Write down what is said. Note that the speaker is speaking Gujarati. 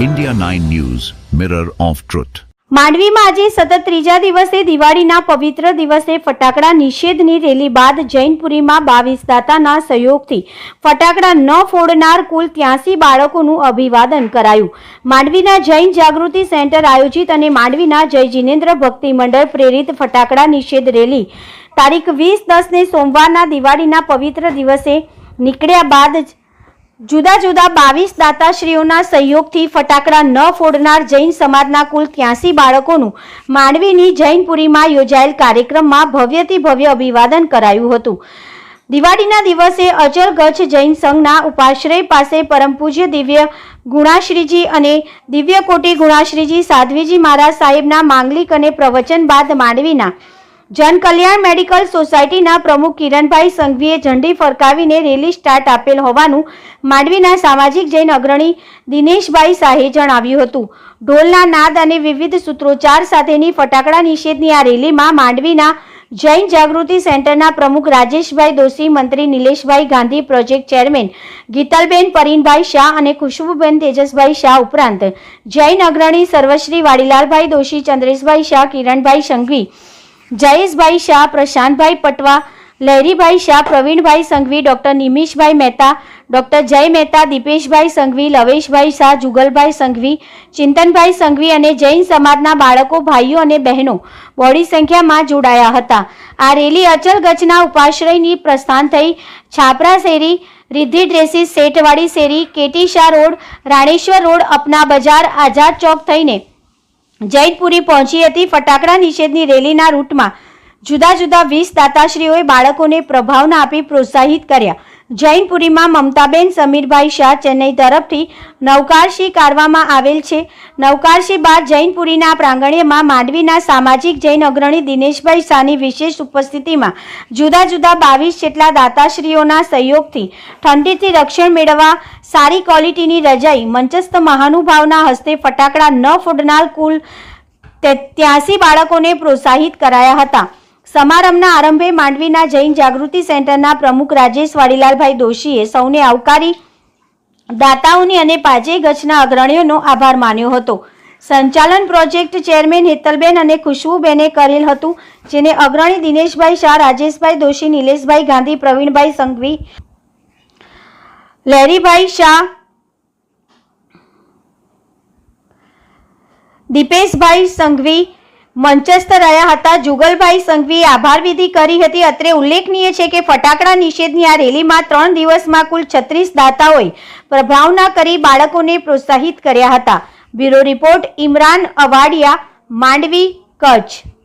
India 9 News, Mirror of Truth. માંડવીમાં આજે સતત ત્રીજા દિવસે દિવાળીના પવિત્ર દિવસે ફટાકડા નિષેધની રેલી બાદ જૈનપુરીમાં બાવીસ દાતાના સહયોગથી ફટાકડા ન ફોડનાર કુલ ત્યાસી બાળકોનું અભિવાદન કરાયું માંડવીના જૈન જાગૃતિ સેન્ટર આયોજિત અને માંડવીના જય જિનેન્દ્ર ભક્તિ મંડળ પ્રેરિત ફટાકડા નિષેધ રેલી તારીખ વીસ દસને સોમવારના દિવાળીના પવિત્ર દિવસે નીકળ્યા બાદ જ જુદા જુદા બાવીસ દાતાશ્રીઓના સહયોગથી ફટાકડા ન ફોડનાર જૈન સમાજના કુલ ત્યાસી બાળકોનું માંડવીની જૈનપુરીમાં યોજાયેલ કાર્યક્રમમાં ભવ્યથી ભવ્ય અભિવાદન કરાયું હતું. દિવાળીના દિવસે અચલ ગચ્છ જૈન સંઘના ઉપાશ્રય પાસે પરમ પૂજ્ય દિવ્ય ગુણાશ્રીજી અને દિવ્ય કોટી ગુણાશ્રીજી સાધ્વીજી મહારાજ સાહેબના માંગલિક અને પ્રવચન બાદ માંડવીના જનકલ્યાણ મેડિકલ સોસાયટીના પ્રમુખ કિરણભાઈ સંઘવીએ ઝંડી ફરકાવીને રેલી સ્ટાર્ટ આપેલ હોવાનું માંડવીના સામાજિક જૈન અગ્રણી દિનેશભાઈ શાહે જણાવ્યું હતું. ઢોલના નાદ અને વિવિધ સૂત્રોચ્ચાર સાથેની ફટાકડા નિષેધની આ રેલીમાં માંડવીના જૈન જાગૃતિ સેન્ટરના પ્રમુખ રાજેશભાઈ દોશી, મંત્રી નિલેશભાઈ ગાંધી, પ્રોજેક્ટ ચેરમેન ગીતલબેન પરીનભાઈ શાહ અને ખુશ્બુબેન તેજસભાઈ શાહ ઉપરાંત જૈન અગ્રણી સર્વશ્રી વાડીલાલભાઈ દોશી, ચંદ્રેશભાઈ શાહ, કિરણભાઈ સંઘવી જયેશભાઈ શાહ, પ્રશાંતભાઈ પટવા, લહેરીભાઈ શાહ, પ્રવીણભાઈ સંઘવી, ડૉક્ટર નિમિષભાઈ મહેતા, ડૉક્ટર જય મહેતા, દીપેશભાઈ સંઘવી, લવેશભાઈ શાહ, જુગલભાઈ સંઘવી, ચિંતનભાઈ સંઘવી અને જૈન સમાજના બાળકો, ભાઈઓ અને બહેનો બોડી સંખ્યામાં જોડાયા હતા. આ રેલી અચલ ગચના ઉપાશ્રયની પ્રસ્થાન થઈ. છાપરા શેરી, રિદ્ધિ ડ્રેસીસ શેઠવાડી શેરી, K T Shah road, Raneshwar road, Apna Bazaar, Azad ચોક થઈને જૈનપુરી પહોંચી હતી ફટાકડા નિષેધની રેલીના રૂટમાં. જુદા જુદા વીસ દાતાશ્રીઓએ બાળકોને પ્રભાવના આપી પ્રોત્સાહિત કર્યા. જૈનપુરીમાં મમતાબેન, સમીરભાઈ શાહ ચેન્નઈ તરફથી નવકારશી કાઢવામાં આવેલ છે. નવકારશી બાદ જૈનપુરીના પ્રાંગણ્યમાં માંડવીના સામાજિક જૈન અગ્રણી દિનેશભાઈ શાહની વિશેષ ઉપસ્થિતિમાં જુદા જુદા બાવીસ જેટલા દાતાશ્રીઓના સહયોગથી ઠંડીથી રક્ષણ મેળવવા સારી ક્વોલિટીની રજાઈ, મંચસ્થ મહાનુભાવના હસ્તે ફટાકડા ન ફોડનાર કુલ ત્યાસી બાળકોને પ્રોત્સાહિત કરાયા હતા. સમારંભના આરંભે માંડવીના જૈન જાગૃતિ સેન્ટરના પ્રમુખ રાજેશ વાડીલાલભાઈ દોશીએ સૌને આવકારી દાતાઓની અને પાજે ગચ્છના અગ્રણીઓનો આભાર માન્યો હતો. સંચાલન પ્રોજેક્ટ ચેરમેન હેતલબેન અને ખુશ્બુબેને કરેલ હતું, જેને અગ્રણી દિનેશભાઈ શાહ, રાજેશભાઈ દોશી, નિલેશભાઈ ગાંધી, પ્રવીણભાઈ સંઘવી લહેરીભાઈ શાહ. દીપેશભાઈ સંઘવી મંચસ્થ રહ્યા હતા. જુગલભાઈ સંઘવીએ આભાર વિધિ કરી હતી. અત્રે ઉલ્લેખનીય છે કે ફટાકડા નિષેધની આ રેલીમાં ત્રણ દિવસમાં કુલ છત્રીસ દાતાઓએ પ્રભાવના કરી બાળકોને પ્રોત્સાહિત કર્યા હતા. Bureau report, Imran Awadiya, Mandvi, Kutch.